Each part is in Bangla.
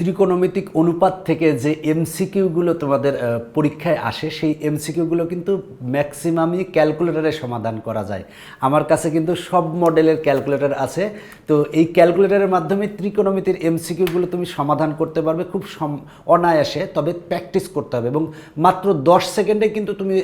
ত্রিকোণমিতিক অনুপাত থেকে যে এমসিকিউগুলো তোমাদের পরীক্ষায় আসে, সেই এমসিকিউগুলো কিন্তু ম্যাক্সিমামই ক্যালকুলেটারে সমাধান করা যায়। আমার কাছে কিন্তু সব মডেলের ক্যালকুলেটার আছে। তো এই ক্যালকুলেটরের মাধ্যমে ত্রিকোণমিতির এমসিকিউগুলো তুমি সমাধান করতে পারবে খুব সম- অনায়াসে, তবে প্র্যাকটিস করতে হবে এবং মাত্র দশ সেকেন্ডে কিন্তু তুমি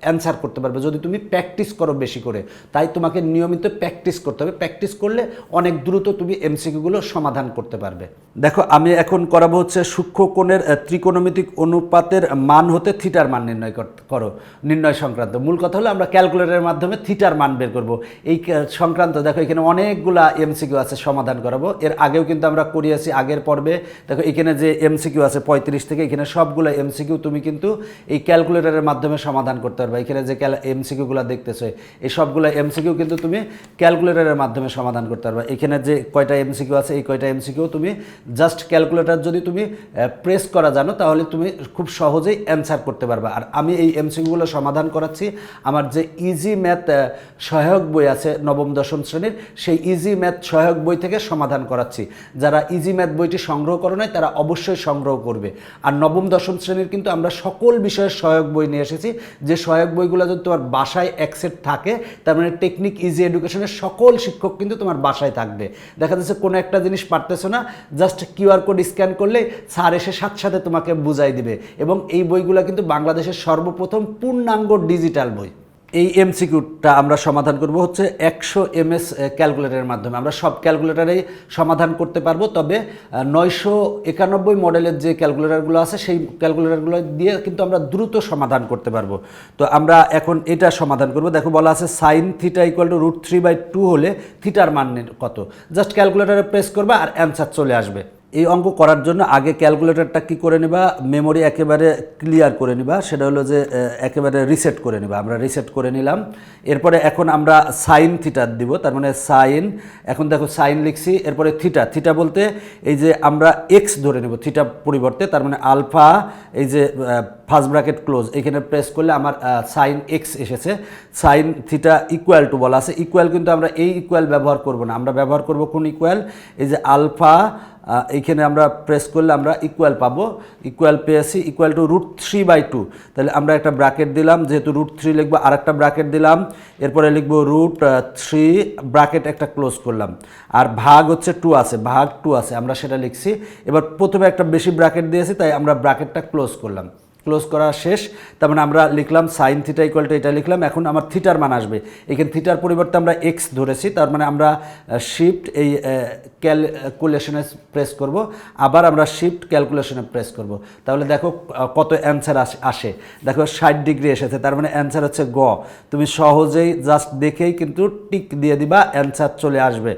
অ্যান্সার করতে পারবে। যদি তুমি প্র্যাকটিস করো বেশি করে, তাই তোমাকে নিয়মিত প্র্যাকটিস করতে হবে। প্র্যাকটিস করলে অনেক দ্রুত তুমি এমসিকিউগুলো সমাধান করতে পারবে। দেখো, আমি এখন করাবো হচ্ছে সূক্ষ্ম কোণের ত্রিকোণমিতিক অনুপাতের মান হতে থিটার মান নির্ণয় করো নির্ণয় সংক্রান্ত। মূল কথা হলো আমরা ক্যালকুলেটরের মাধ্যমে থিটার মান বের করব। এই সংক্রান্ত, দেখো এখানে অনেকগুলা এমসিকিউ আছে সমাধান করাবো। এর আগেও কিন্তু আমরা করিয়েছি, আগের পর্বে। দেখো এখানে যে এমসিকিউ আছে পঁয়ত্রিশ থেকে, এখানে সবগুলো এমসিকিউ তুমি কিন্তু এই ক্যালকুলেটরের মাধ্যমে সমাধান করতে পারবে। এখানে যে এমসিকিউগুলো দেখতেছো, এই সবগুলো এমসিকিউ কিন্তু তুমি ক্যালকুলেটরের মাধ্যমে সমাধান করতে পারবে। এখানে যে কয়টা এমসিকিউ আছে, এই কয়টা এমসিকিউ তুমি জাস্ট ক্যালকুলেটর যদি তুমি প্রেস করা জানো, তাহলে তুমি খুব সহজেই অ্যান্সার করতে পারবে। আর আমি এই এমসিকিউগুলো সমাধান করাচ্ছি। আমার যে ইজি ম্যাথ সহায়ক বই আছে নবম, দশম শ্রেণির, সেই ইজি ম্যাথ সহায়ক বই থেকে সমাধান করাচ্ছি। যারা ইজি ম্যাথ বইটি সংগ্রহ করো নাই, তারা অবশ্যই সংগ্রহ করবে। আর নবম, দশম শ্রেণির কিন্তু আমরা সকল বিষয়ের সহায়ক বই নিয়ে এসেছি। যে সহায়ক বইগুলো যদি তোমার বাসায় অ্যাকসেপ্ট থাকে, তার মানে টেকনিক ইজি এডুকেশনের সকল শিক্ষক কিন্তু তোমার বাসায় থাকবে। দেখা যাচ্ছে কোনো একটা জিনিস পারতেছো না জাস্ট কিউআর কোড স্ক্যান করলে স্যার এসে সাথে সাথে তোমাকে বুঝাই দিবে। এবং এই বইগুলো কিন্তু বাংলাদেশের সর্বপ্রথম পূর্ণাঙ্গ ডিজিটাল বই। এই এমসিকিউটা আমরা সমাধান করব হচ্ছে একশো এমএস ক্যালকুলেটরের মাধ্যমে। আমরা সব ক্যালকুলেটারেই সমাধান করতে পারব, তবে নয়শো একানব্বই মডেলের যে ক্যালকুলেটরগুলো আছে, সেই ক্যালকুলেটরগুলো দিয়ে কিন্তু আমরা দ্রুত সমাধান করতে পারব। তো আমরা এখন এটা সমাধান করব। দেখো বলা আছে sine theta equal to root three by two হলে থিটার মান কত? জাস্ট ক্যালকুলেটারে প্রেস করবে আর অ্যান্সার চলে আসবে। এই অঙ্ক করার জন্য আগে ক্যালকুলেটরটা কি করে নেবা? মেমোরি একেবারে ক্লিয়ার করে নিবা। সেটা হলো যে একেবারে রিসেট করে নিবা। আমরা রিসেট করে নিলাম। এরপরে এখন আমরা সাইন থিটার দিব। তার মানে সাইন, এখন দেখো সাইন লিখছি। এরপরে থিটা। থিটা বলতে এই যে আমরা এক্স ধরে নেব থিটা পরিবর্তে। তার মানে আলফা, এই যে ফার্স্ট ব্র্যাকেট ক্লোজ। এখানে প্রেস করলে আমার সাইন এক্স এসেছে। সাইন থিটা ইকুয়াল টু বলা আছে। ইকুয়াল কিন্তু আমরা এই ইকুয়াল ব্যবহার করব না। আমরা ব্যবহার করব কোন ইকুয়াল এই যে আলফা এইখানে আমরা প্রেস করলে আমরা ইকুয়াল পাবো। ইকুয়াল পেয়েছি equal to root three by two তাহলে আমরা একটা ব্র্যাকেট দিলাম, যেহেতু রুট থ্রি লিখব আর একটা ব্র্যাকেট দিলাম। এরপরে লিখব রুট থ্রি ব্র্যাকেট একটা ক্লোজ করলাম। আর ভাগ হচ্ছে টু আছে, ভাগ টু আছে, আমরা সেটা লিখছি। এবার প্রথমে একটা বেশি ব্র্যাকেট দিয়েছি, তাই আমরা ব্র্যাকেটটা ক্লোজ করলাম। ক্লোজ করা শেষ। তার মানে আমরা লিখলাম সাইন থিটা ইকুয়াল টু এটা লিখলাম, এখন আমার থিটার মান আসবে। এখানে থিটার পরিবর্তে আমরা এক্স ধরেছি, তার মানে আমরা শিফট এই ক্যালকুলেশনে প্রেস করব, আবার আমরা শিফট ক্যালকুলেশনে প্রেস করব। তাহলে দেখো কত অ্যান্সার আসে দেখো, ষাট ডিগ্রি এসেছে, তার মানে অ্যান্সার হচ্ছে গ। তুমি সহজেই জাস্ট দেখেই কিন্তু টিক দিয়ে দিবা অ্যান্সার চলে আসবে।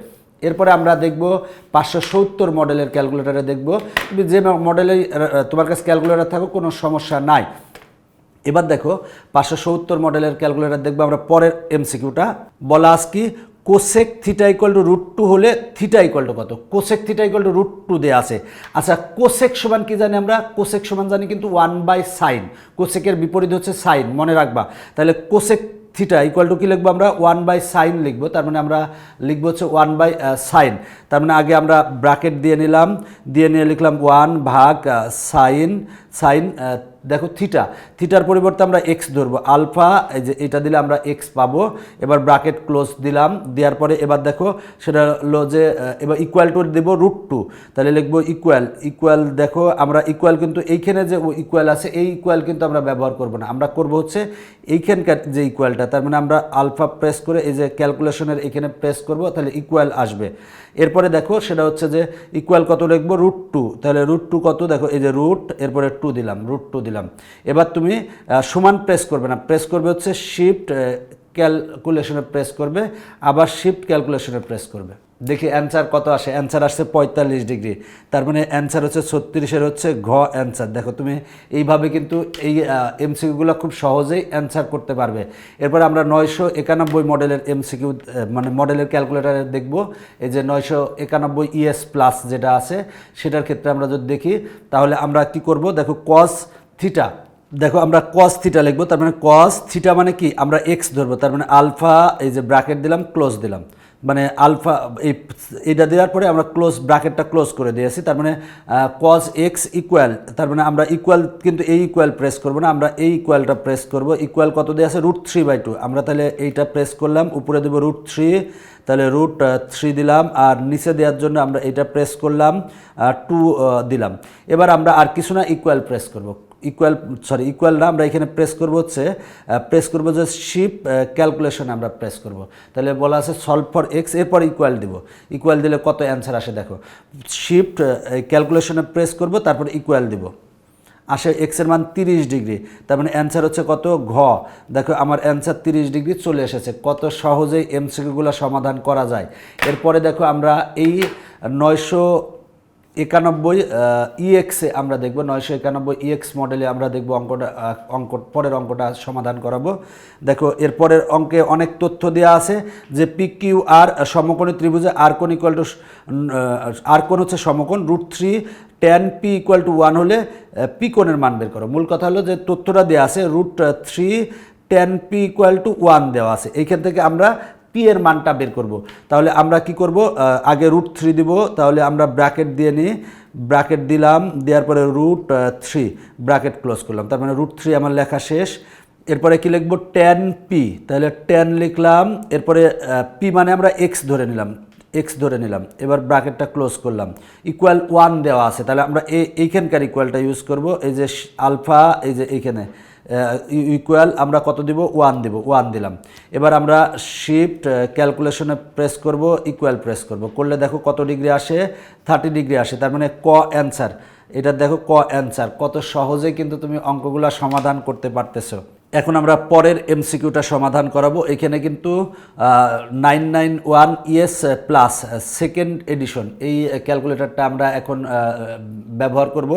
এরপরে আমরা দেখব পাঁচশো সত্তর মডেলের ক্যালকুলেটারে দেখব। যে মডেলে তোমার কাছে ক্যালকুলেটার থাকুক, কোনো সমস্যা নাই। এবার দেখো, পাঁচশো সত্তর মডেলের ক্যালকুলেটার দেখব আমরা পরের এমসিকিউটা। বলা আজ কি, cosec theta equal to root two হলে থিটা ইকুয়াল টু কত? Cosec theta equal to root two দেওয়া আছে। আচ্ছা কোসেক সমান কি জানি আমরা? কোসেক সমান জানি কিন্তু ওয়ান বাই সাইন কোসেকের বিপরীত হচ্ছে সাইন মনে রাখবা। তাহলে কোসেক থিটা ইকুয়াল টু কি লিখব আমরা? ওয়ান বাই সাইন লিখব। তার মানে আমরা লিখব হচ্ছে ওয়ান বাই সাইন তার মানে আগে আমরা ব্র্যাকেট দিয়ে নিলাম। দিয়ে নিয়ে লিখলাম ওয়ান ভাগ সাইন সাইন দেখো থিটা, থিটার পরিবর্তে আমরা এক্স ধরবো। আলফা, এই যে এটা দিলে আমরা এক্স পাবো। এবার ব্রাকেট ক্লোজ দিলাম, দেওয়ার পরে এবার দেখো সেটা হলো যে এবার ইকুয়াল টু দেবো রুট টু তাহলে লিখব ইকুয়াল ইকুয়াল দেখো আমরা ইকুয়াল কিন্তু এইখানে যে ইকুয়াল আছে, এই ইকুয়াল কিন্তু আমরা ব্যবহার করব না। আমরা করব হচ্ছে এইখানকার যে ইকুয়ালটা তার মানে আমরা আলফা প্রেস করে এই যে ক্যালকুলেশনের এখানে প্রেস করব, তাহলে ইকুয়াল আসবে। এরপরে দেখো সেটা হচ্ছে যে ইকুয়াল কত লিখব? রুট টু তাহলে রুট টু কত? দেখো এই যে রুট এরপরে টু দিলাম রুট টু দিলাম। এবার তুমি সমান প্রেস করবে না। প্রেস করবে হচ্ছে শিফট ক্যালকুলেশনে প্রেস করবে, আবার শিফট ক্যালকুলেশনে প্রেস করবে। দেখি অ্যান্সার কত আসে। অ্যান্সার আসছে পঁয়তাল্লিশ ডিগ্রি তার মানে অ্যান্সার হচ্ছে ছত্রিশের হচ্ছে ঘ অ্যান্সার দেখো তুমি, এইভাবে কিন্তু এই এমসিকিউগুলো খুব সহজেই অ্যান্সার করতে পারবে। এরপর আমরা নয়শো একানব্বই মডেলের এমসিকিউ মানে মডেলের ক্যালকুলেটারে দেখব। এই যে নয়শো একানব্বই ইএস প্লাস যেটা আছে, সেটার ক্ষেত্রে আমরা যদি দেখি, তাহলে আমরা কি করব? দেখো কস থিটা দেখো, আমরা কস থিটা লিখব, তার মানে কস থিটা মানে কি? আমরা এক্স ধরবো, তার মানে আলফা এই যে ব্র্যাকেট দিলাম ক্লোজ দিলাম। মানে আলফা এই, এটা দেওয়ার পরে আমরা ক্লোজ ব্র্যাকেটটা ক্লোজ করে দিয়েছি তার মানে কজ এক্স ইকুয়াল তার মানে আমরা ইকুয়াল কিন্তু এই ইকুয়াল প্রেস করব না, আমরা এই ইকুয়ালটা প্রেস করব। ইকুয়াল কত দেওয়া আছে? রুট থ্রি বাই টু আমরা তাহলে এইটা প্রেস করলাম, উপরে দেবো রুট থ্রি তাহলে রুট থ্রি দিলাম, আর নিচে দেওয়ার জন্য আমরা এটা প্রেস করলাম টু দিলাম। এবার আমরা আর কিছু না ইকুয়াল প্রেস করব। ইকুয়াল সরি ইকুয়াল না, আমরা এখানে প্রেস করব হচ্ছে প্রেস করব যে শিপ ক্যালকুলেশন আমরা প্রেস করব। তাহলে বলা আছে সলভ ফর এক্স এরপর ইকুয়াল দিব। ইকুয়াল দিলে কত অ্যান্সার আসে দেখো। শিফট ক্যালকুলেশনে প্রেস করব, তারপর ইকুয়াল দিব। আসে এক্সের মান তিরিশ ডিগ্রি, তার মানে অ্যান্সার হচ্ছে কত? ঘ। দেখো, আমার অ্যান্সার তিরিশ ডিগ্রি চলে এসেছে। কত সহজেই এমসিকিউগুলো সমাধান করা যায়। এরপরে দেখো আমরা এই নয়শো একানব্বই ইএক্সে আমরা দেখব, নয়শো একানব্বই ইএক্স মডেলে আমরা দেখব অঙ্কটা অঙ্ক, পরের অঙ্কটা সমাধান করাবো। দেখো এরপরের অঙ্কে অনেক তথ্য দেওয়া আছে যে পি কিউ আর সমকোণী ত্রিভুজে আর কোন ইকুয়াল টু আর কোন হচ্ছে সমকোণ root three tan P equal to one হলে পি কোণের মান বের করো। মূল কথা হলো যে তথ্যটা দেওয়া আছে root three tan P equal to one দেওয়া আছে। এইখান থেকে আমরা পি এর মানটা বের করব। তাহলে আমরা কি করব? আগে রুট থ্রি দিব। তাহলে আমরা ব্র্যাকেট দিয়ে নিই। ব্র্যাকেট দিলাম, দেওয়ার পরে রুট থ্রি ব্র্যাকেট ক্লোজ করলাম। তার মানে রুট থ্রি আমার লেখা শেষ। এরপরে কি লিখব? টেন পি তাহলে টেন লিখলাম। এরপরে পি মানে আমরা এক্স ধরে নিলাম। এক্স ধরে নিলাম। এবার ব্র্যাকেটটা ক্লোজ করলাম। ইকুয়াল ওয়ান দেওয়া আছে। তাহলে আমরা এই এইখানকার ইকুয়ালটা ইউজ করব। এই যে আলফা এই যে এইখানে। ইকুয়াল আমরা কত দিব? ওয়ান দিব ওয়ান দিলাম। এবার আমরা শিফট ক্যালকুলেশনে প্রেস করব ইকুয়াল প্রেস করব। করলে দেখো কত ডিগ্রি আসে? থার্টি ডিগ্রি আসে। তার মানে ক অ্যান্সার এটা দেখো ক অ্যান্সার কত সহজে কিন্তু তুমি অঙ্কগুলো সমাধান করতে পারতেছো। এখন আমরা পরের এমসিকিউটা সমাধান করাবো। এখানে কিন্তু nine nine one ES plus second edition এই ক্যালকুলেটরটা আমরা এখন ব্যবহার করব।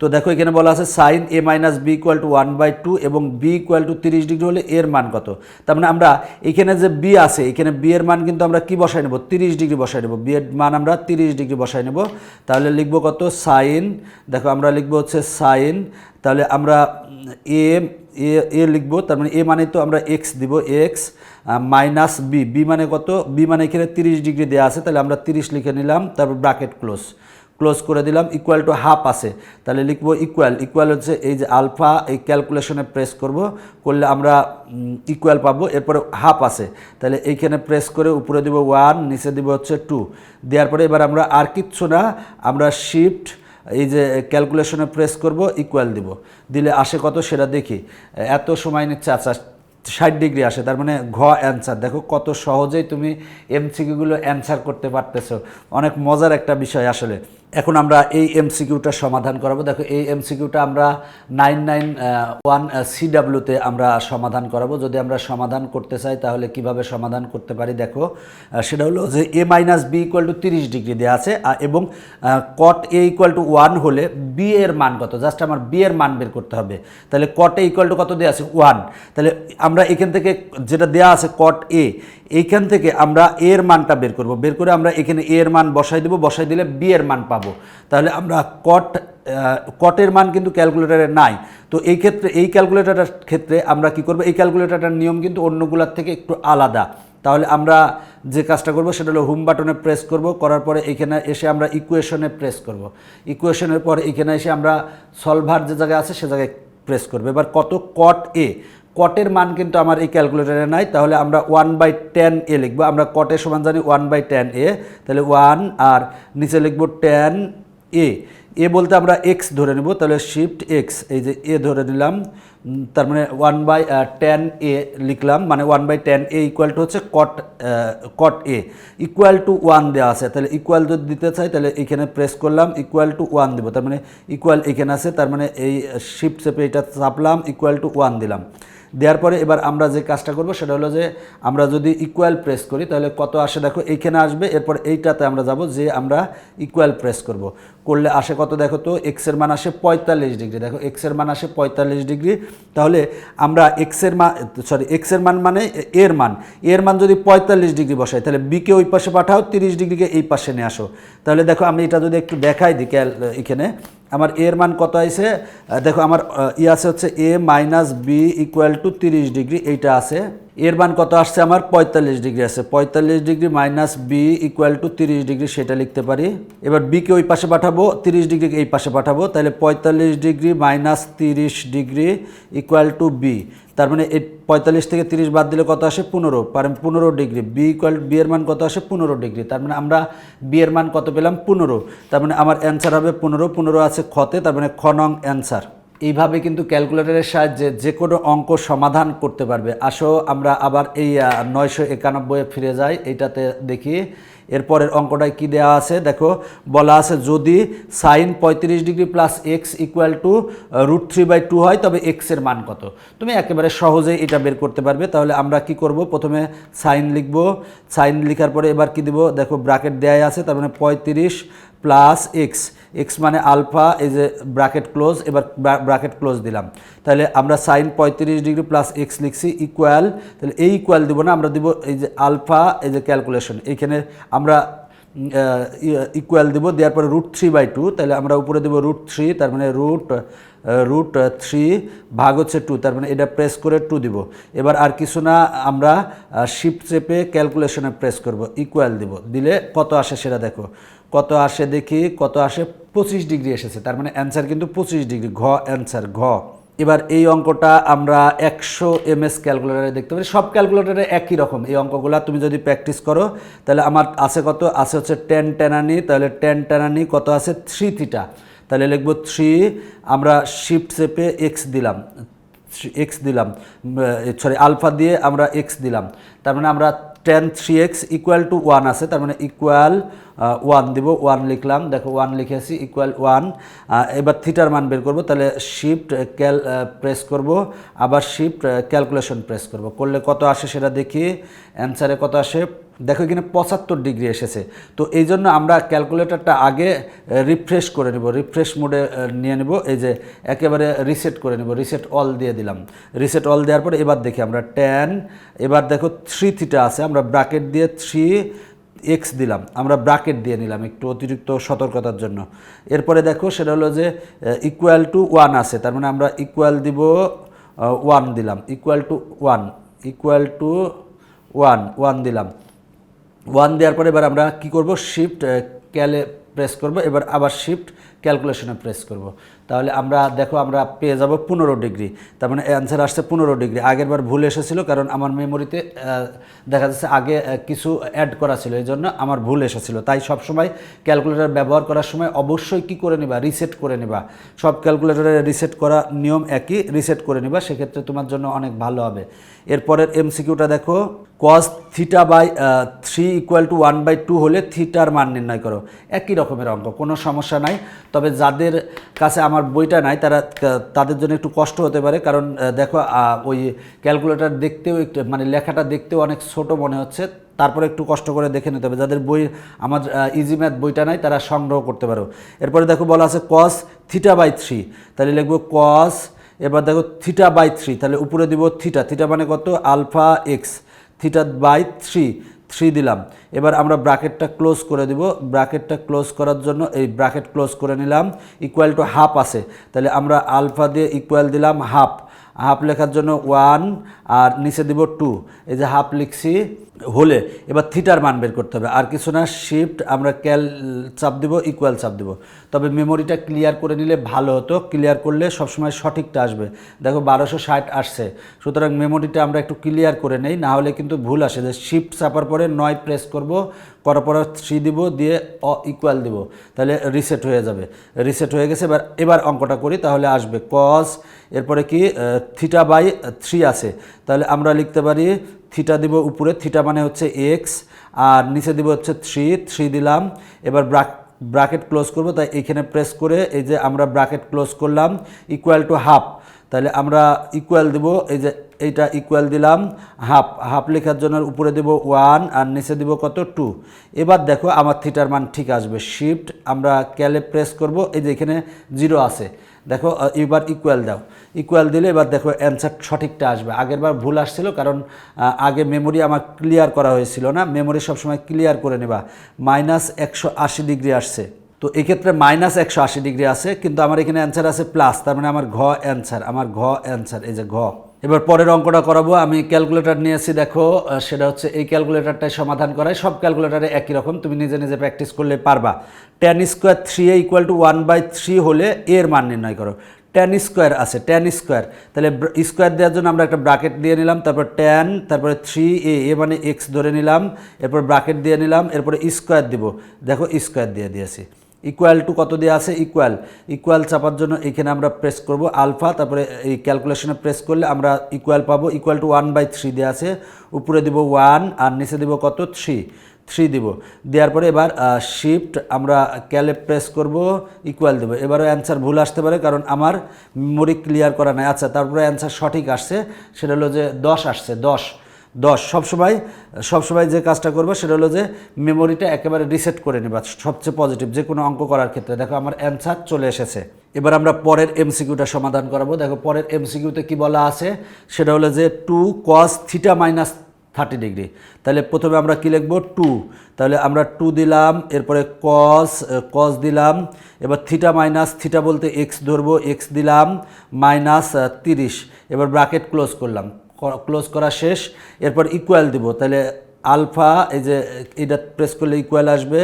তো দেখো এখানে বলা আছে sine A minus B equal to one by two এবং বি ইকুয়াল টু তিরিশ ডিগ্রি হলে এর মান কত? তার মানে আমরা এখানে যে বি আছে, এখানে বি এর মান কিন্তু আমরা কি বসাই নেব? তিরিশ ডিগ্রি বসাই নেব। বি এর মান আমরা তিরিশ ডিগ্রি বসাই নেব। তাহলে লিখব কত? সাইন দেখো আমরা লিখব হচ্ছে সাইন তাহলে আমরা এ এ এ লিখব, তার মানে এ মানে তো আমরা এক্স দিব এক্স মাইনাস বি বি মানে কত? বি মানে এখানে তিরিশ ডিগ্রি দেওয়া আছে, তাহলে আমরা তিরিশ লিখে নিলাম, তারপর ব্র্যাকেট ক্লোজ ক্লোজ করে দিলাম ইকুয়াল টু হাফ আছে। তাহলে লিখব ইকুয়াল ইকুয়াল হচ্ছে এই যে আলফা এই ক্যালকুলেশনে প্রেস করব, করলে আমরা ইকুয়াল পাবো, এরপরে হাফ আছে। তাহলে এইখানে প্রেস করে উপরে দিব ওয়ান নিচে দিব হচ্ছে টু দেওয়ার পরে এবার আমরা আর কিচ্ছু না, আমরা শিফট এই যে ক্যালকুলেশনে প্রেস করব ইকুয়াল দিব। দিলে আসে কত সেটা দেখি। এত সময় নিচ্ছে আচ্ছা ষাট ডিগ্রি আসে, তার মানে ঘ অ্যান্সার দেখো কত সহজেই তুমি এমসিকিউগুলো অ্যান্সার করতে পারতেছো। অনেক মজার একটা বিষয় আসলে। এখন আমরা এই এমসিকিউটা সমাধান করাবো। দেখো, এই এমসিকিউটা আমরা নাইন নাইন ওয়ান সিডাব্লিউতে আমরা সমাধান করাবো। যদি আমরা সমাধান করতে চাই, তাহলে কীভাবে সমাধান করতে পারি দেখো? সেটা হলো যে A minus B equal to তিরিশ ডিগ্রি দেওয়া আছে এবং cot A equal to one হলে বি এর মান কত? জাস্ট আমার বি এর মান বের করতে হবে। তাহলে কট এ ইকুয়াল টু কত দেওয়া আছে? ওয়ান তাহলে আমরা এখান থেকে যেটা দেওয়া আছে কট এ এইখান থেকে আমরা এর মানটা বের করব। বের করে আমরা এখানে এর মান বসাই দেবো। বসাই দিলে বি এর মান পাবো। তাহলে আমরা কট কটের মান কিন্তু ক্যালকুলেটারে নাই। তো এই ক্ষেত্রে, এই ক্যালকুলেটারের ক্ষেত্রে আমরা কি করব? এই ক্যালকুলেটারটার নিয়ম কিন্তু অন্যগুলোর থেকে একটু আলাদা। তাহলে আমরা যে কাজটা করব সেটা হলো হোম বাটনে প্রেস করব, করার পরে এখানে এসে আমরা ইকুয়েশনে প্রেস করব। ইকুয়েশনের পর এখানে এসে আমরা সলভার যে জায়গায় আছে সে জায়গায় প্রেস করব। এবার কত কট এ কটের মান কিন্তু আমার এই ক্যালকুলেটারে নাই, তাহলে আমরা ওয়ান বাই টেন এ লিখব। আমরা কটের সমান জানি ওয়ান বাই টেন এ, তাহলে ওয়ান আর নিচে লিখব টেন এ। এ বলতে আমরা এক্স ধরে নেব, তাহলে শিফট এক্স এই যে এ ধরে নিলাম তার মানে ওয়ান বাই টেন এ লিখলাম মানে one by tan A equal to হচ্ছে cot cot A. Equal to one দেওয়া আছে, তাহলে ইকুয়াল যদি দিতে চাই, তাহলে এখানে প্রেস করলাম ইকুয়াল টু ওয়ান দেবো। তার মানে ইকুয়াল এখানে আছে, তার মানে এই শিফট চেপে এটা চাপলাম ইকুয়াল টু ওয়ান দিলাম। দেওয়ার পরে এবার আমরা যে কাজটা করব সেটা হলো যে আমরা যদি ইকুয়াল প্রেস করি, তাহলে কত আসে? দেখো এইখানে আসবে, এরপর এইটাতে আমরা যাব যে আমরা ইকুয়াল প্রেস করব। করলে আসে কত? দেখো তো এক্সের মান আসে পঁয়তাল্লিশ ডিগ্রি। দেখো এক্সের মান আসে পঁয়তাল্লিশ ডিগ্রি। তাহলে আমরা এক্সের মান সরি এক্সের মান মানে এর মান। এর মান যদি পঁয়তাল্লিশ ডিগ্রি বসাই, তাহলে বিকে ওই পাশে পাঠাও, তিরিশ ডিগ্রিকে এই পাশে নিয়ে আসো। তাহলে দেখো, আমি এটা যদি একটু দেখাই দিই এখানে। আমার এর মান কত আছে? দেখো, আমার ই আছে হচ্ছে A minus B equal to তিরিশ ডিগ্রি, এইটা আছে। এর মান কত আসছে আমার? পঁয়তাল্লিশ ডিগ্রি আছে। পঁয়তাল্লিশ degree minus B equal to তিরিশ ডিগ্রি, সেটা লিখতে পারি। এবার বিকে ওই পাশে পাঠাবো, তিরিশ ডিগ্রি এই পাশে পাঠাবো। তাহলে পঁয়তাল্লিশ ডিগ্রি মাইনাস তিরিশ ডিগ্রি ইকুয়াল টু বি তার মানে এই পঁয়তাল্লিশ থেকে তিরিশ বাদ দিলে কত আসে? পনেরো। পারেন পনেরো ডিগ্রি। বি ইকুয়াল বি এর মান কত আসে? পনেরো ডিগ্রি। তার মানে আমরা বি এর মান কত পেলাম? পনেরো। তার মানে আমার অ্যান্সার হবে পনেরো। পনেরো আছে খতে তার মানে খ নং অ্যান্সার এইভাবে কিন্তু ক্যালকুলেটরের সাহায্যে যে কোনো অঙ্ক সমাধান করতে পারবে। আসো, আমরা আবার এই নয়শো একানব্বইয়ে ফিরে যাই, এইটাতে দেখি। এরপরের অঙ্কটায় কি দেওয়া আছে? দেখো, বলা আছে যদি সাইন পঁয়ত্রিশ degree plus x equal to root three by two হয়, তবে এক্সের মান কত? তুমি একেবারে সহজেই এটা বের করতে পারবে। তাহলে আমরা কি করব? প্রথমে সাইন লিখব। সাইন লিখার পরে এবার কি দিব? দেখো ব্রাকেট দেয়া আছে, তার মানে পঁয়ত্রিশ প্লাস এক্স এক্স মানে আলফা এই যে ব্রাকেট ক্লোজ এবার ব্রাকেট ক্লোজ দিলাম। তাহলে আমরা সাইন পঁয়ত্রিশ ডিগ্রি প্লাস এক্স লিখছি ইকুয়াল তাহলে এই ইকুয়াল দিব না, আমরা দিব এই যে আলফা এই যে ক্যালকুলেশন এইখানে আমরা ইকুয়াল দিব, দেওয়ার পরে রুট থ্রি বাই টু তাহলে আমরা উপরে দেবো রুট থ্রি তার মানে রুট রুট থ্রি ভাগ হচ্ছে টু তার মানে এটা প্রেস করে টু দিব। এবার আর কিছু না, আমরা শিফট চেপে ক্যালকুলেশনে প্রেস করব ইকুয়াল দিব। দিলে কত আসে সেটা দেখো। কত আসে দেখি, কত আসে পঁচিশ ডিগ্রি এসেছে। তার মানে অ্যান্সার কিন্তু পঁচিশ ডিগ্রি, ঘ অ্যান্সার ঘ। এবার এই অঙ্কটা আমরা একশো এম এস ক্যালকুলেটারে দেখতে পারি। সব ক্যালকুলেটারে একই রকম। এই অঙ্কগুলো তুমি যদি প্র্যাকটিস করো, তাহলে আমার আছে কত? আছে হচ্ছে টেন টেনানি তাহলে টেন টেনানি কত আছে? থ্রি থিটা তাহলে লিখব থ্রি আমরা শিফট চেপে এক্স দিলাম। এক্স দিলাম। সরি আলফা দিয়ে আমরা এক্স দিলাম। তার মানে আমরা tan three x equal to one আছে। তার মানে ইকুয়াল ওয়ান দিব ওয়ান লিখলাম। দেখো ওয়ান লিখেছি ইকুয়াল ওয়ান এবার থিটার মান বের করব, তাহলে শিফট ক্যাল প্রেস করব, আবার শিফট ক্যালকুলেশন প্রেস করব। করলে কত আসে সেটা দেখি অ্যান্সারে কত আসে? দেখো, এখানে পঁচাত্তর ডিগ্রি এসেছে। তো এই জন্য আমরা ক্যালকুলেটরটা আগে রিফ্রেশ করে নেব রিফ্রেশ মোডে নিয়ে নেব। এই যে, একেবারে রিসেট করে নেব রিসেট অল দিয়ে দিলাম। রিসেট অল দেওয়ার পরে এবার দেখি আমরা টেন এবার দেখো থ্রি থিটা আছে, আমরা ব্রাকেট দিয়ে থ্রি এক্স দিলাম, আমরা ব্রাকেট দিয়ে নিলাম একটু অতিরিক্ত সতর্কতার জন্য। এরপরে দেখো সেটা হলো যে ইকুয়াল টু ওয়ান আছে, তার মানে আমরা ইকুয়াল দিব ওয়ান দিলাম equal to one equal to one one দিলাম। ওয়ান দেওয়ার পরে এবার আমরা কি করব? শিফট ক্যালে প্রেস করব, এবার আবার শিফট ক্যালকুলেশনে প্রেস করব। তাহলে আমরা, দেখো আমরা পেয়ে যাব পনেরো ডিগ্রি। তার মানে অ্যান্সার আসছে পনেরো ডিগ্রি। আগের বার ভুল এসেছিল, কারণ আমার মেমোরিতে দেখা যাচ্ছে আগে কিছু অ্যাড করা ছিল, এই জন্য আমার ভুল এসেছিল। তাই সব সময় ক্যালকুলেটর ব্যবহার করার সময় অবশ্যই কি করে নেবা? রিসেট করে নেবা। সব ক্যালকুলেটরে রিসেট করা নিয়ম একই রিসেট করে নেবা। সেক্ষেত্রে তোমার জন্য অনেক ভালো হবে। এরপরের এমসিকিউটা দেখো cos theta by three equal to one by two হলে থিটার মান নির্ণয় করো। একই রকমের অঙ্ক, কোনো সমস্যা নাই। তবে যাদের কাছে আমার বইটা নাই, তারা তাদের জন্য একটু কষ্ট হতে পারে। কারণ দেখো ওই ক্যালকুলেটার দেখতেও একটু মানে লেখাটা দেখতেও অনেক ছোট মনে হচ্ছে। তারপরে একটু কষ্ট করে দেখে নিতে হবে। যাদের বই, আমার ইজি ম্যাথ বইটা নাই, তারা সংগ্রহ করতে পারো। এরপরে দেখো বলা আছে কস থিটা বাই থ্রি তাহলে লিখব কস এবার দেখো থিটা বাই থ্রি তাহলে উপরে দিব থিটা থিটা মানে কত? Alpha x theta by three three দিলাম। এবার আমরা ব্র্যাকেটটা ক্লোজ করে দিব। ব্র্যাকেটটা ক্লোজ করার জন্য এই ব্র্যাকেট ক্লোজ করে নিলাম। ইকুয়াল টু হাফ আছে। তাহলে আমরা আলফা দিয়ে ইকুয়াল দিলাম হাফ। হাফ লেখার জন্য ওয়ান আর নিচে দিব টু। এই যে হাফ লিখছি। হলে এবার থিটার মান বের করতে হবে। আর কিছু না শিফট আমরা ক্যাল চাপ দিব ইকুয়াল চাপ দিব। তবে মেমোরিটা ক্লিয়ার করে নিলে ভালো হতো। ক্লিয়ার করলে সবসময় সঠিকটা আসবে। দেখো বারোশো ষাট আসছে। সুতরাং মেমোরিটা আমরা একটু ক্লিয়ার করে নেই। না হলে কিন্তু ভুল আসে। যে শিফট চাপার পরে নয় প্রেস করব, করার পরে থ্রি দিব, দিয়ে অ ইকুয়াল দিব। তাহলে রিসেট হয়ে যাবে। রিসেট হয়ে গেছে। এবার এবার অঙ্কটা করি, তাহলে আসবে কস এরপরে কি থিটা বাই থ্রি আছে। তাহলে আমরা লিখতে পারি থিটা দিব উপরে, থিটা মানে হচ্ছে এক্স আর নিচে দিব হচ্ছে থ্রি থ্রি দিলাম। এবার ব্রাক ব্রাকেট ক্লোজ করব, তাই এখানে প্রেস করে এই যে আমরা ব্রাকেট ক্লোজ করলাম ইকুয়াল টু হাফ তাহলে আমরা ইকুয়াল দিব, এই যে এইটা ইকুয়াল দিলাম হাফ হাফ লেখার জন্য উপরে দেব ওয়ান আর নিচে দিব কত? টু এবার দেখো, আমার থিটার মান ঠিক আসবে। শিফট আমরা ক্যালে প্রেস করব, এই যে এখানে জিরো আছে। দেখো এবার ইকুয়াল দাও। ইকুয়াল দিলে এবার দেখো অ্যান্সার সঠিকটা আসবে। আগের বার ভুল আসছিল কারণ আগে মেমোরি আমার ক্লিয়ার করা হয়েছিল না। মেমোরি সবসময় ক্লিয়ার করে নেবা। মাইনাস একশো আশি ডিগ্রি আসছে। তো এক্ষেত্রে মাইনাস একশো আশি ডিগ্রি আছে, কিন্তু আমার এখানে অ্যান্সার আছে প্লাস তার মানে আমার ঘ অ্যান্সার আমার ঘ অ্যান্সার এই যে ঘ। এবার পরের অঙ্কটা করাবো। আমি ক্যালকুলেটর নিয়েছি দেখো সেটা হচ্ছে এই ক্যালকুলেটরটাই সমাধান করায় সব ক্যালকুলেটারে একই রকম, তুমি নিজে নিজে প্র্যাকটিস করলে পারবা। Tan square three A equal to one by three হলে এর মান নির্ণয় করো। টেন স্কোয়ার আছে টেন স্কোয়ার তাহলে স্কোয়ার দেওয়ার জন্য আমরা একটা ব্রাকেট দিয়ে নিলাম, তারপর টেন তারপরে থ্রি এ এ মানে এক্স ধরে নিলাম, এরপর ব্রাকেট দিয়ে নিলাম, এরপরে স্কোয়ার দিব। দেখো স্কোয়ার দিয়ে দিয়েছি। ইকুয়াল টু কত দিয়ে আছে? ইকুয়াল ইকুয়াল চাপার জন্য এখানে আমরা প্রেস করব আলফা তারপরে এই ক্যালকুলেশনে প্রেস করলে আমরা ইকুয়াল পাবো equal to one by three দিয়ে আছে। উপরে দিব ওয়ান আর নিচে দিব কত? থ্রি থ্রি দিব। দেওয়ার পরে এবার শিফট আমরা ক্যালে প্রেস করব ইকুয়াল দেবো। এবারও অ্যান্সার ভুল আসতে পারে কারণ আমার মেমোরি ক্লিয়ার করা নাই। আচ্ছা তারপরে অ্যান্সার সঠিক আসছে। সেটা হলো যে দশ আসছে, দশ। দশ। সবসময় সবসময় যে কাজটা করব সেটা হলো যে মেমোরিটা একেবারে রিসেট করে নেবা, সবচেয়ে পজিটিভ যে কোনো অঙ্ক করার ক্ষেত্রে। দেখো আমার অ্যান্সার চলে এসেছে। এবার আমরা পরের এমসিকিউটা সমাধান করাবো। দেখো পরের এমসিকিউতে কি বলা আছে? সেটা হলো যে two cos theta minus thirty degree তাহলে প্রথমে আমরা কী লিখব? টু তাহলে আমরা টু দিলাম, এরপরে কস কস দিলাম। এবার থিটা মাইনাস থিটা বলতে এক্স ধরবো এক্স দিলাম মাইনাস তিরিশ। এবার ব্রাকেট ক্লোজ করলাম। ক্লোজ করা শেষ, এরপর ইকুয়াল দিব। তাহলে আলফা এই যে, এটা প্রেস করলে ইকুয়াল আসবে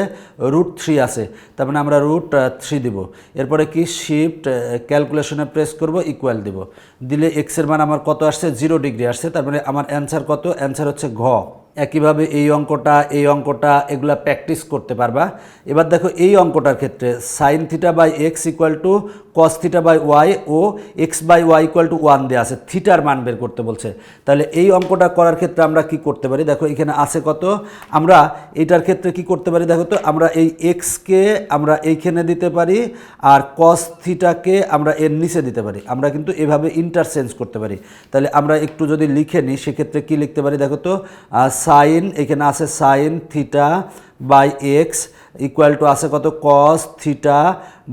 রুট থ্রি আছে। তার মানে আমরা রুট থ্রি দিব। এরপরে কি? শিফট ক্যালকুলেশনে প্রেস করব ইকুয়াল দিব। দিলে এক্সের মান আমার কত আসছে? জিরো ডিগ্রি আসছে। তার মানে আমার অ্যান্সার কত? অ্যান্সার হচ্ছে ঘ। একইভাবে এই অঙ্কটা এই অঙ্কটা, এগুলা প্র্যাকটিস করতে পারবা। এবার দেখো এই অঙ্কটার ক্ষেত্রে sine theta by x equal to cos theta by y O x by y equal to one দেওয়া আছে। থিটার মান বের করতে বলছে। তাহলে এই অঙ্কটা করার ক্ষেত্রে আমরা কি করতে পারি? দেখো এখানে আছে কত? আমরা এইটার ক্ষেত্রে কি করতে পারি দেখো তো? আমরা এই এক্সকে আমরা এইখানে দিতে পারি আর কস থিটাকে আমরা এর নিচে দিতে পারি। আমরা কিন্তু এভাবে ইন্টারচেঞ্জ করতে পারি। তাহলে আমরা একটু যদি লিখে নিই, সেক্ষেত্রে কি লিখতে পারি দেখো তো? সাইন এখানে আছে sine theta by x equal to আছে কত? কস থিটা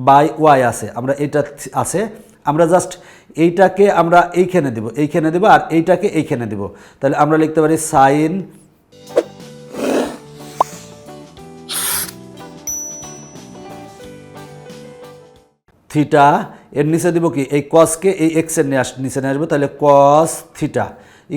বাই ওয়াই আছে। আমরা এটা আছে। আমরা জাস্ট এইটাকে আমরা এইখানে দেব এইখানে দেব আর এইটাকে এইখানে দেব। তাহলে আমরা লিখতে পারি সাইন থিটা এর নিচে দিব কি? এই কসকে এই এক্সের নিয়ে আস নিচে নিয়ে আসব। তাহলে কস থিটা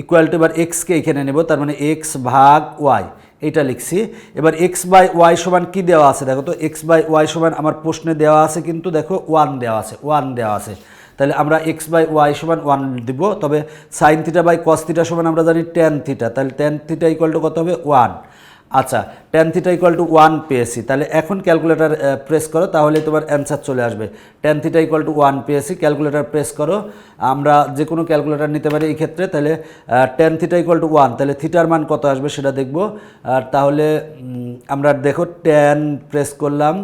ইকুয়াল টু এবার এক্সকে এখানে নেব, তার মানে এক্স ভাগ ওয়াই এটা লিখছি। এবার এক্স বাই ওয়াই সমান কী দেওয়া আছে? দেখো তো এক্স বাই ওয়াই সমান আমার প্রশ্নে দেওয়া আছে কিন্তু দেখো ওয়ান দেওয়া আছে ওয়ান দেওয়া আছে। তাহলে আমরা এক্স বাই ওয়াই সমান ওয়ান দিব, তবে sine theta by cos theta সমান আমরা জানি টেন থিটা তাহলে টেন থিটা ইকুয়াল টু কত হবে? ওয়ান আচ্ছা tan theta equal to one পেয়েছি। তাহলে এখন ক্যালকুলেটার প্রেস করো, তাহলে তোমার অ্যান্সার চলে আসবে। Tan theta equal to one পেয়েছি ক্যালকুলেটার প্রেস করো। আমরা যে কোনো ক্যালকুলেটার নিতে পারি এই ক্ষেত্রে, তাহলে tan theta equal to one তাহলে থিটার মান কত আসবে সেটা দেখব। আর তাহলে আমরা দেখো টেন প্রেস করলাম,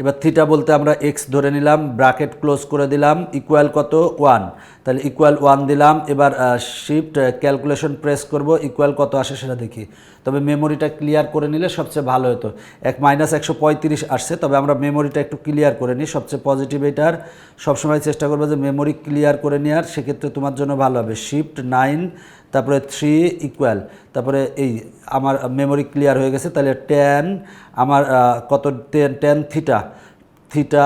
এবার থিটা বলতে আমরা এক্স ধরে নিলাম ব্রাকেট ক্লোজ করে দিলাম ইকুয়াল কত? ওয়ান তাহলে ইকুয়াল ওয়ান দিলাম। এবার শিফট ক্যালকুলেশন প্রেস করব। ইকুয়াল কত আসে সেটা দেখি। তবে মেমোরিটা ক্লিয়ার করে নিলে সবচেয়ে ভালো হতো। এক মাইনাস একশো পঁয়ত্রিশ আসছে, তবে আমরা মেমোরিটা একটু ক্লিয়ার করে নিই। সবচেয়ে পজিটিভ এটার। সবসময় চেষ্টা করব যে মেমোরি ক্লিয়ার করে নেওয়ার। সেক্ষেত্রে তোমার জন্য ভালো হবে। শিফট নাইন তারপরে থ্রি ইকুয়াল তারপরে এই আমার মেমোরি ক্লিয়ার হয়ে গেছে। তাহলে টেন আমার কত? Tan tan theta theta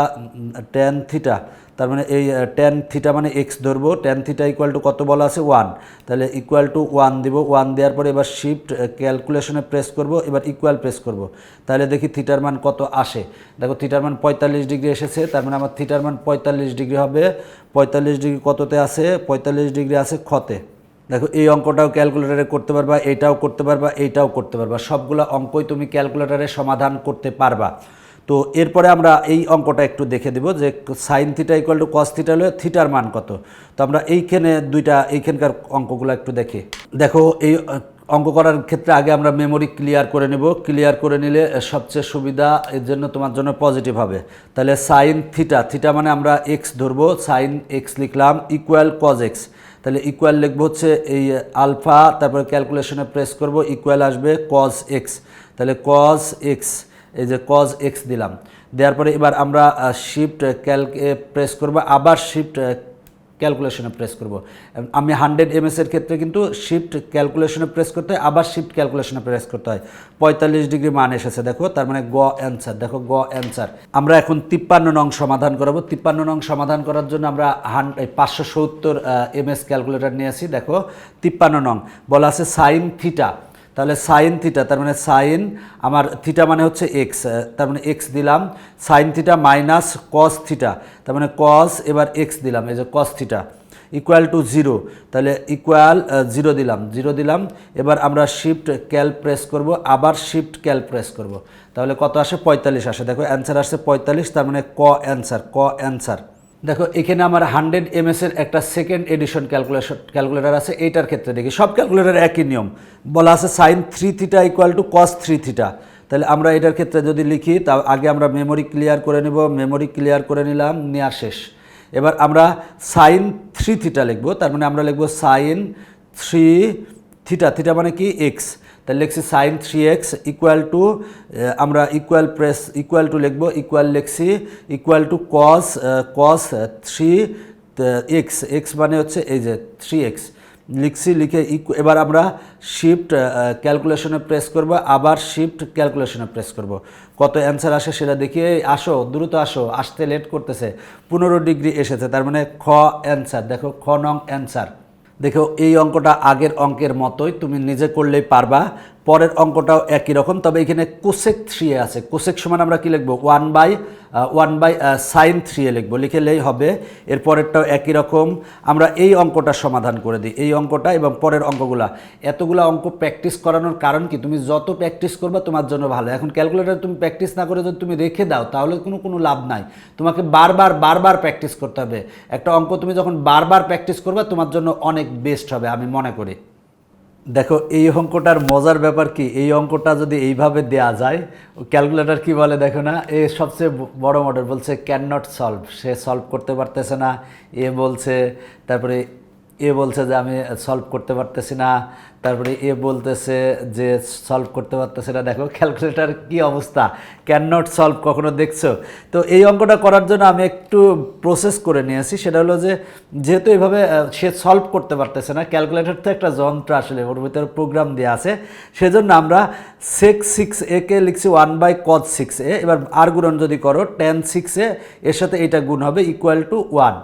tan theta তার মানে এই টেন থিটা মানে এক্স ধরবো টেন থিটা ইকুয়াল টু কত বলা আছে? ওয়ান তাহলে ইকুয়াল টু ওয়ান দিব ওয়ান দেওয়ার পরে এবার শিফট ক্যালকুলেশনে প্রেস করব, এবার ইকুয়াল প্রেস করব। তাহলে দেখি থিটার মান কত আসে। দেখো থিটার মান পঁয়তাল্লিশ ডিগ্রি এসেছে, তার মানে আমার থিটার মান পঁয়তাল্লিশ ডিগ্রি হবে। পঁয়তাল্লিশ ডিগ্রি কততে আছে পঁয়তাল্লিশ ডিগ্রি আছে ক্ষতে। দেখো এই অঙ্কটাও ক্যালকুলেটারে করতে পারবা এইটাও করতে পারবা, এইটাও করতে পারবা। সবগুলো অঙ্কই তুমি ক্যালকুলেটারে সমাধান করতে পারবা। তো এরপরে আমরা এই অঙ্কটা একটু দেখে দিব যে sine theta equal to cos theta হলে থিটার মান কত। তো আমরা এইখানে দুইটা, এইখানকার অঙ্কগুলো একটু দেখি। দেখো, এই অঙ্ক করার ক্ষেত্রে আগে আমরা মেমোরি ক্লিয়ার করে নেব। ক্লিয়ার করে নিলে সবচেয়ে সুবিধা এর জন্য তোমার জন্য পজিটিভ হবে। তাহলে সাইন থিটা থিটা মানে আমরা এক্স ধরবো সাইন এক্স লিখলাম ইকুয়াল কজ এক্স তাহলে ইকুয়াল লিখব হচ্ছে এই আলফা তারপরে ক্যালকুলেশনে প্রেস করব ইকুয়াল আসবে কজ এক্স তাহলে কজ এক্স এই যে কজ এক্স দিলাম। দেওয়ার পরে এবার আমরা শিফট ক্যালকে প্রেস করব, আবার শিফট ক্যালকুলেশনে প্রেস করব। আমি হান্ড্রেড এমএস এর ক্ষেত্রে কিন্তু শিফট ক্যালকুলেশনে প্রেস করতে হয়, আবার শিফট ক্যালকুলেশনে প্রেস করতে হয়। পঁয়তাল্লিশ ডিগ্রি মান এসেছে, দেখো, তার মানে গ অ্যান্সার দেখো গ অ্যান্সার আমরা এখন তিপ্পান্ন নং সমাধান করাবো। তিপ্পান্ন নং সমাধান করার জন্য আমরা হান পাঁচশো সত্তর এমএস ক্যালকুলেটর নিয়ে আসি, দেখো, তিপ্পান্ন নং। বলা আছে সাইন থিটা তাহলে সাইন থিটা তার মানে সাইন আমার থিটা মানে হচ্ছে এক্স তার মানে এক্স দিলাম sine theta minus cos theta তার মানে কস এবার এক্স দিলাম, এই যে cos theta equal to zero তাহলে ইকুয়াল জিরো দিলাম জিরো দিলাম, এবার আমরা শিফট ক্যাল প্রেস করব, আবার শিফট ক্যাল প্রেস করব, তাহলে কত আসে? পঁয়তাল্লিশ আসে, দেখো অ্যান্সার আসছে পঁয়তাল্লিশ, তার মানে ক অ্যান্সার ক অ্যান্সার দেখো, এখানে আমার হান্ড্রেড এমএস এর একটা সেকেন্ড এডিশন ক্যালকুলেশন ক্যালকুলেটর আছে, এইটার ক্ষেত্রে দেখি। সব ক্যালকুলেটর একই নিয়ম। বলা আছে sine three theta equal to cos three theta তাহলে আমরা এটার ক্ষেত্রে যদি লিখি, তা আগে আমরা মেমোরি ক্লিয়ার করে নেব মেমোরি ক্লিয়ার করে নিলাম, নেওয়া শেষ। এবার আমরা সাইন থ্রি থিটা লিখব, তার মানে আমরা লিখব সাইন থ্রি থিটা থিটা মানে কি? এক্স তাহলে লিখছি sine three x equal to আমরা ইকুয়াল প্রেস ইকুয়াল টু লিখব ইকুয়াল লিখছি equal to cos cos three x x মানে হচ্ছে এই যে থ্রি এক্স লিখছি, লিখে এবার আমরা শিফট ক্যালকুলেশনে প্রেস করব, আবার শিফট ক্যালকুলেশনে প্রেস করব। কত অ্যান্সার আসে সেটা দেখিয়ে আসো, দ্রুত আসো, আসতে লেট করতেছে, পনেরো ডিগ্রি এসেছে। তার মানে খ অ্যান্সার দেখো, খ নং অ্যান্সার দেখো এই অঙ্কটা আগের অঙ্কের মতোই তুমি নিজে করলেই পারবা। পরের অঙ্কটাও একই রকম। তবে এখানে কোসেক থ্রি আছে। কোসেক সমান আমরা কি লিখব? One by one by sine three A লিখব। লিখেলেই হবে। এর পরেরটাও একই রকম। আমরা এই অঙ্কটা সমাধান করে দিই। এই অঙ্কটা এবং পরের অঙ্কগুলা। এতগুলা অঙ্ক প্র্যাকটিস করানোর কারণ কি? তুমি যত প্র্যাকটিস করবা, তোমার জন্য ভালো। এখন ক্যালকুলেটার তুমি প্র্যাকটিস না করে যদি তুমি রেখে দাও, তাহলে কোনো কোনো লাভ নাই। তোমাকে বারবার বারবার প্র্যাকটিস করতে হবে। একটা অঙ্ক তুমি যখন বারবার প্র্যাকটিস করবে, তোমার জন্য অনেক বেস্ট হবে, আমি মনে করি। দেখো, এই অঙ্কটার মজার ব্যাপার কি? এই অঙ্কটা যদি এইভাবে দেয়া যায়, ক্যালকুলেটার কি বলে দেখো না? এ সবচেয়ে বড় মডেল বলছে ক্যান নট সলভ সে সলভ করতে পারতেছে না। এ বলছে, তারপরে এ বলছে যে, আমি সলভ করতে পারতেছি না। তারপরে এ বলতেছে যে সলভ করতে পারতেছে না। দেখো ক্যালকুলেটর কি অবস্থা? ক্যান নট সলভ কখনো দেখছ? তো এই অঙ্কটা করার জন্য আমি একটু প্রসেস করে নিয়েছি। সেটা হলো যে যেহেতু এইভাবে আহ, সে সলভ করতে পারতেছে না ক্যালকুলেটর তো একটা যন্ত্র আসলে ওর ভিতরে প্রোগ্রাম দেওয়া আছে। সেজন্য আমরা সেক্স সিক্স এ কে লিখছি one by cos six A এবার আর গুণন যদি করো টেন সিক্স এ এর সাথে এটা গুণ হবে ইকুয়াল টু ওয়ান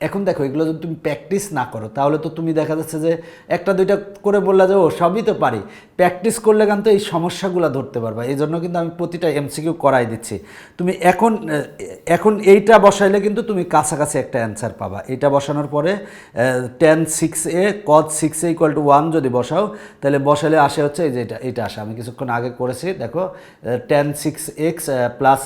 এখন দেখো, এগুলো যদি তুমি প্র্যাকটিস না করো, তাহলে তো তুমি দেখা যাচ্ছে যে একটা দুইটা করে বললে যে, ও, সবই তো পারি। প্র্যাকটিস করলে কিন্তু এই সমস্যাগুলো ধরতে পারবা। এই জন্য কিন্তু আমি প্রতিটা এমসিকিউ করাই দিচ্ছি। তুমি এখন এখন এইটা বসাইলে কিন্তু তুমি কাছাকাছি একটা অ্যান্সার পাবা। এইটা বসানোর পরে tan six A cos six A equal to one যদি বসাও, তাহলে বসালে আসে হচ্ছে এই যে এটা এটা আসে। আমি কিছুক্ষণ আগে করেছি, দেখো tan six x plus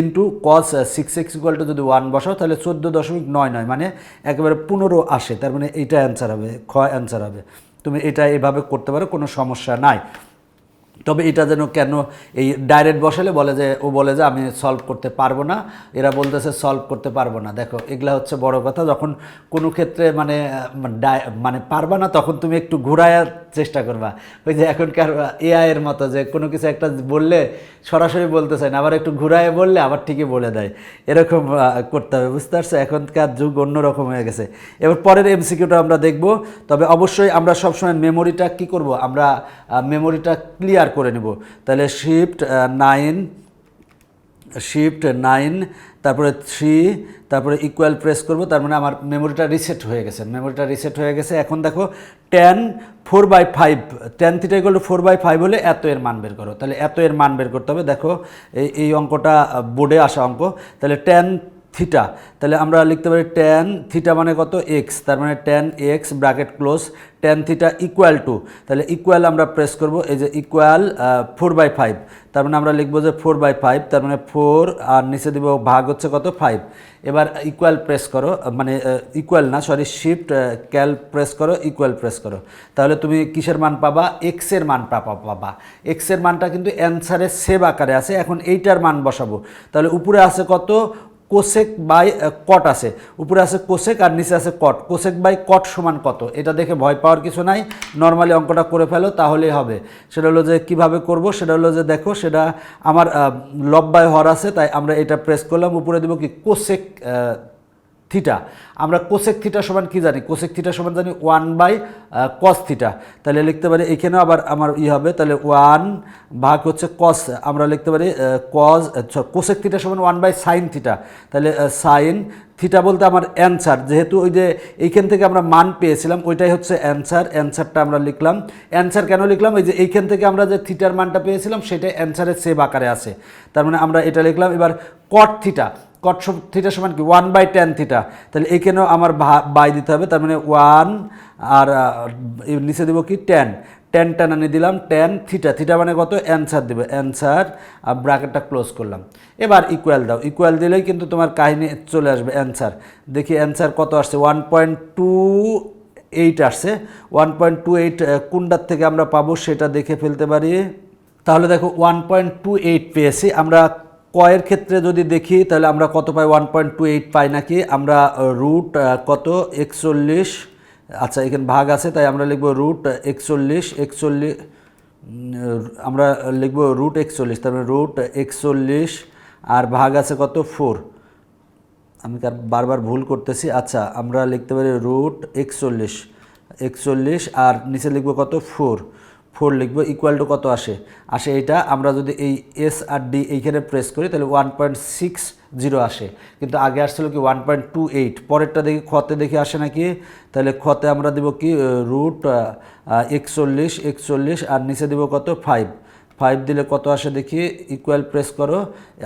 into cos six x equal to যদি ওয়ান বসাও, তাহলে চোদ্দ দশমিক নয় নয় মানে একেবারে পনেরো আসে, তার মানে এইটা অ্যান্সার হবে, খ অ্যান্সার হবে। তুমি এটা এভাবে করতে পারো, কোনো সমস্যা নাই। তবে এটা যেন কেন এই ডাইরেক্ট বসালে বলে যে ও বলে যে আমি সলভ করতে পারব না। এরা বলতেছে সলভ করতে পারব না। দেখো এগুলা হচ্ছে বড় কথা। যখন কোনো ক্ষেত্রে মানে আহ, মানে পারবা না তখন তুমি একটু ঘুরায়ার চেষ্টা করবা। ওই যে এখনকার এআই এর মতো যে কোনো কিছু একটা বললে সরাসরি বলতে চায় না আবার একটু ঘুরায় বললে আবার ঠিকই বলে দেয়। এরকম করতে হবে বুঝতে পারছ? এখনকার যুগ অন্যরকম হয়ে গেছে। এবার পরের এমসিকিউটা আমরা দেখব। তবে অবশ্যই আমরা সবসময় মেমোরিটা কি করব? আমরা মেমোরিটা ক্লিয়ার করে নেব। তাহলে শিফট নাইন শিফট নাইন তারপরে থ্রি তারপরে ইকুয়াল প্রেস করব, তার মানে আমার মেমোরিটা রিসেট হয়ে গেছে। মেমোরিটা রিসেট হয়ে গেছে। এখন দেখো tan four by five tan theta equal to four by five হলে এত এর মান বের করো। তাহলে এত এর মান বের করতে হবে। দেখো, এই এই অঙ্কটা বোর্ডে আসা অঙ্ক। তাহলে টেন থিটা তাহলে আমরা লিখতে পারি টেন থিটা মানে কত? এক্স তার মানে tan x bracket close tan theta equal to তাহলে ইকুয়াল আমরা প্রেস করব, এই যে ইকুয়াল ফোর বাই ফাইভ তার মানে আমরা লিখব যে ফোর বাই ফাইভ তার মানে ফোর আর নিচে দিব ভাগ হচ্ছে কত? ফাইভ এবার ইকুয়াল প্রেস করো মানে ইকুয়াল না সরি শিফট ক্যাল প্রেস করো ইকুয়াল প্রেস করো, তাহলে তুমি কিসের মান পাবা? এক্সের মান পাবা পাবা এক্সের মানটা কিন্তু অ্যান্সারে সেভ আকারে আছে, এখন এইটার মান বসাবো, তাহলে উপরে আছে কত? কোসেক বাই কট আছে। উপরে আছে কোসেক আর নিচে আছে কট। কোসেক বাই কট সমান কত? এটা দেখে ভয় পাওয়ার কিছু নাই। নর্মালি অঙ্কটা করে ফেলো, তাহলেই হবে। সেটা হলো যে কীভাবে করব? সেটা হলো যে দেখো, সেটা আমার লব্বায় হর আছে, তাই আমরা এটা প্রেস করলাম। উপরে দেবো কি? Cosec theta. আমরা কোসেক থিটা সমান কি জানি? কোসেক থিটা সমান জানি ওয়ান বাই কস থিটা। তাহলে লিখতে পারি এখানেও আবার আমার ই হবে, তাহলে ওয়ান ভাগ হচ্ছে কস আমরা লিখতে পারি কজ কোসেক থিটা সমান ওয়ান বাই সাইন থিটা। তাহলে সাইন থিটা বলতে আমার অ্যান্সার যেহেতু ওই যে এইখান থেকে আমরা মান পেয়েছিলাম, ওইটাই হচ্ছে অ্যান্সার অ্যান্সারটা আমরা লিখলাম। অ্যান্সার কেন লিখলাম? এই যে এইখান থেকে আমরা যে থিটার মানটা পেয়েছিলাম, সেটাই অ্যান্সারের সেভ আকারে আছে। তার মানে আমরা এটা লিখলাম, এবার কট থিটা। কট থিটা সমান কি? ওয়ান বাই টেন থিটা তাহলে এখানেও আমার বাই দিতে হবে, তার মানে ওয়ান আর নিচে দেবো কি? টেন টেন টেন আনি দিলাম টেন থিটা থিটা মানে কত? অ্যান্সার দেবে। অ্যান্সার আর ব্র্যাকেটটা ক্লোজ করলাম। এবার ইকুয়াল দাও। ইকুয়াল দিলেই কিন্তু তোমার কাহিনী চলে আসবে অ্যান্সার দেখি অ্যান্সার কত আসছে? ওয়ান পয়েন্ট টু এইট আসছে। ওয়ান পয়েন্ট টু এইট কোনটার থেকে আমরা পাবো সেটা দেখে ফেলতে পারি। তাহলে দেখো ওয়ান পয়েন্ট টু এইট পেয়েছি। আমরা কয়ের ক্ষেত্রে যদি দেখি, তাহলে আমরা কত পাই? ওয়ান পয়েন্ট টু এইট পাই নাকি? আমরা রুট কত? একচল্লিশ। আচ্ছা এখানে ভাগ আছে, তাই আমরা লিখব রুট একচল্লিশ একচল্লিশ আমরা লিখব রুট একচল্লিশ তারপরে রুট একচল্লিশ, আর ভাগ আছে কত? ফোর আমি তার বারবার ভুল করতেছি? আচ্ছা আমরা লিখতে পারি রুট একচল্লিশ একচল্লিশ, আর নিচে লিখব কত? ফোর ফোর লিখব ইকুয়াল টু কত আসে? আসে এইটা, আমরা যদি এই এস আর ডি এইখানে প্রেস করি, তাহলে ওয়ান পয়েন্ট সিক্স জিরো আসে। কিন্তু আগে আসছিল কি ওয়ান পয়েন্ট টু এইট পরেরটা দেখি খতে দেখি আসে নাকি? তাহলে খতে আমরা দেব কি রুট একচল্লিশ একচল্লিশ, আর নিচে দেব কত? ফাইভ ফাইভ দিলে কত আসে দেখি? ইকুয়াল প্রেস করো,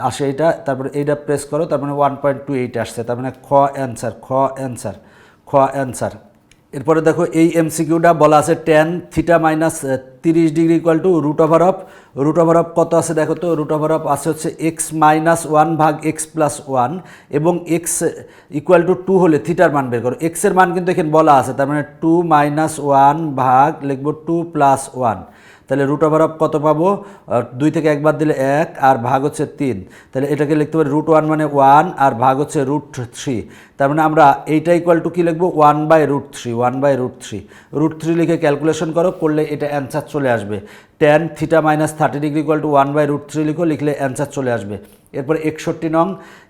আসে এইটা, তারপরে এইটা প্রেস করো, তার মানে ওয়ান পয়েন্ট টু এইট আসছে। তার মানে খ অ্যান্সার খ অ্যান্সার খ অ্যান্সার এরপরে দেখো এই এমসিকিউটা বলা আছে টেন থিটা মাইনাস তিরিশ degree equal to root over of root over of কত আছে দেখো তো? রুট ওভার অফ আছে হচ্ছে এক্স মাইনাস ওয়ান ভাগ এক্স প্লাস ওয়ান এবং এক্স ইকুয়াল টু টু হলে থিটার মান বের করো। এক্সের মান কিন্তু এখানে বলা আছে, তার মানে টু মাইনাস ওয়ান ভাগ লিখব টু প্লাস ওয়ান তাহলে রুট ওভার অফ কত পাবো? দুই থেকে একবার দিলে এক, আর ভাগ হচ্ছে তিন। তাহলে এটাকে লিখতে পারি রুট ওয়ান মানে ওয়ান আর ভাগ হচ্ছে রুট থ্রি তার মানে আমরা এইটা ইকুয়াল টু কী লিখব? One by root three one by root three root three লিখে ক্যালকুলেশন করো, করলে এটা অ্যান্সার চলে আসবে। Tan theta minus thirty degree equal to one by root three লিখো, লিখলে অ্যান্সার চলে আসবে। এরপর একষট্টি নং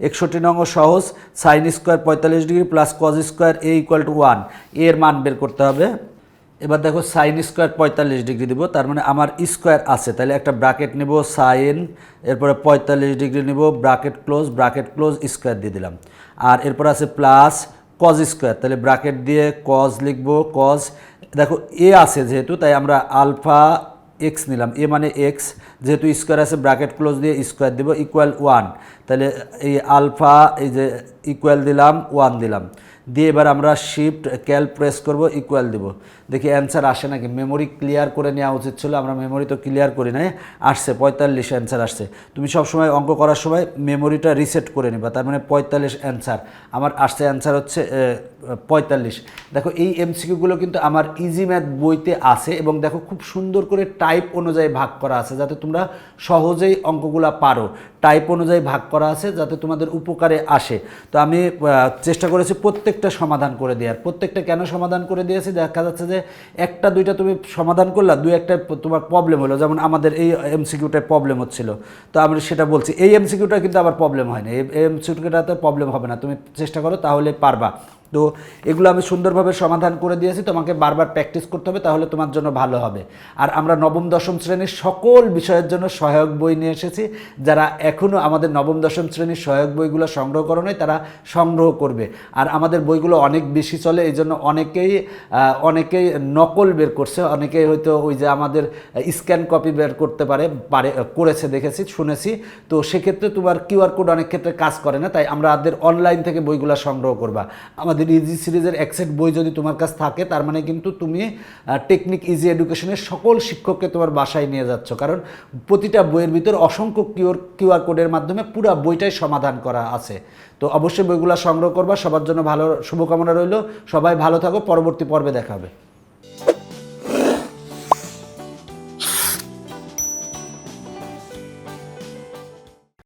একষট্টি নং ও সহজ। সাইন স্কোয়ার পঁয়তাল্লিশ degree plus cos square A equal to ওয়ানের মান বের করতে হবে। এবার দেখো সাইন স্কোয়ার পঁয়তাল্লিশ ডিগ্রি দিব, তার মানে আমার স্কোয়ার আছে। তাহলে একটা ব্রাকেট নিব সাইন এরপরে পঁয়তাল্লিশ ডিগ্রি নিব bracket close bracket close square দিয়ে দিলাম। আর এরপর আছে প্লাস কজ স্কোয়ার তাহলে ব্রাকেট দিয়ে কজ লিখব কজ দেখো এ আছে যেহেতু, তাই আমরা আলফা এক্স নিলাম এ মানে এক্স যেহেতু স্কোয়ার আছে ব্রাকেট ক্লোজ দিয়ে স্কোয়ার দিব ইকুয়াল ওয়ান তাহলে এই আলফা এই যে ইকুয়াল দিলাম ওয়ান দিলাম। দিয়ে এবার আমরা শিফট ক্যাল প্রেস করব ইকুয়াল দিব। দেখি অ্যান্সার আসে নাকি? মেমোরি ক্লিয়ার করে নেওয়া উচিত ছিল, আমরা মেমোরি তো ক্লিয়ার করি নাই, আসছে, পঁয়তাল্লিশ অ্যান্সার আসছে। তুমি সব সময় অঙ্ক করার সময় মেমোরিটা রিসেট করে নিবা, তার মানে পঁয়তাল্লিশ অ্যান্সার আমার আসছে অ্যান্সার হচ্ছে পঁয়তাল্লিশ। দেখো, এই এমসিকিউগুলো কিন্তু আমার ইজি ম্যাথ বইতে আছে এবং দেখো খুব সুন্দর করে টাইপ অনুযায়ী ভাগ করা আছে, যাতে তোমরা সহজেই অঙ্কগুলো পারো। টাইপ অনুযায়ী ভাগ করা আছে, যাতে তোমাদের উপকারে আসে। তো আমি চেষ্টা করেছি প্রত্যেকটা সমাধান করে দেওয়ার প্রত্যেকটা কেন সমাধান করে দিয়েছে? দেখা যাচ্ছে যে একটা, দুইটা তুমি সমাধান করলা, দুই একটা তোমার প্রবলেম হলো। যেমন আমাদের এই এমসিকিউটায় প্রবলেম হচ্ছিল। তো আমি সেটা বলছি। এই এমসিকিউটা কিন্তু আবার প্রবলেম হয় না এই এমসিকিউটাতে প্রবলেম হবে না। তুমি চেষ্টা করো, তাহলে পারবা। তো এগুলো আমি সুন্দরভাবে সমাধান করে দিয়েছি। তোমাকে বারবার প্র্যাকটিস করতে হবে, তাহলে তোমার জন্য ভালো হবে। আর আমরা নবম, দশম শ্রেণির সকল বিষয়ের জন্য সহায়ক বই নিয়ে এসেছি। যারা এখনও আমাদের নবম, দশম শ্রেণির সহায়ক বইগুলো সংগ্রহ করো তারা সংগ্রহ করবে। আর আমাদের বইগুলো অনেক বেশি চলে, এই জন্য অনেকেই অনেকেই নকল বের করছে। অনেকেই হয়তো ওই যে আমাদের স্ক্যান কপি বের করতে পারে পারে, করেছে, দেখেছি, শুনেছি। তো সেক্ষেত্রে তোমার কিউআর কোড অনেক ক্ষেত্রে কাজ করে না, তাই আমরা আমাদের অনলাইন থেকে বইগুলো সংগ্রহ করবা। আমাদের ইজি সিরিজের একসেট বই যদি তোমার কাছে থাকে, তার মানে কিন্তু তুমি টেকনিক ইজি এডুকেশনের সকল শিক্ষককে তোমার বাসায় নিয়ে যাচ্ছ। কারণ প্রতিটা বইয়ের ভিতর অসংখ্য কিউর কিউআর কোডের মাধ্যমে পুরো বইটাই সমাধান করা আছে। তো অবশ্যই বইগুলো সংগ্রহ করবা। সবার জন্য ভালো শুভকামনা রইল। সবাই ভালো থাকো। পরবর্তী পর্বে দেখা হবে।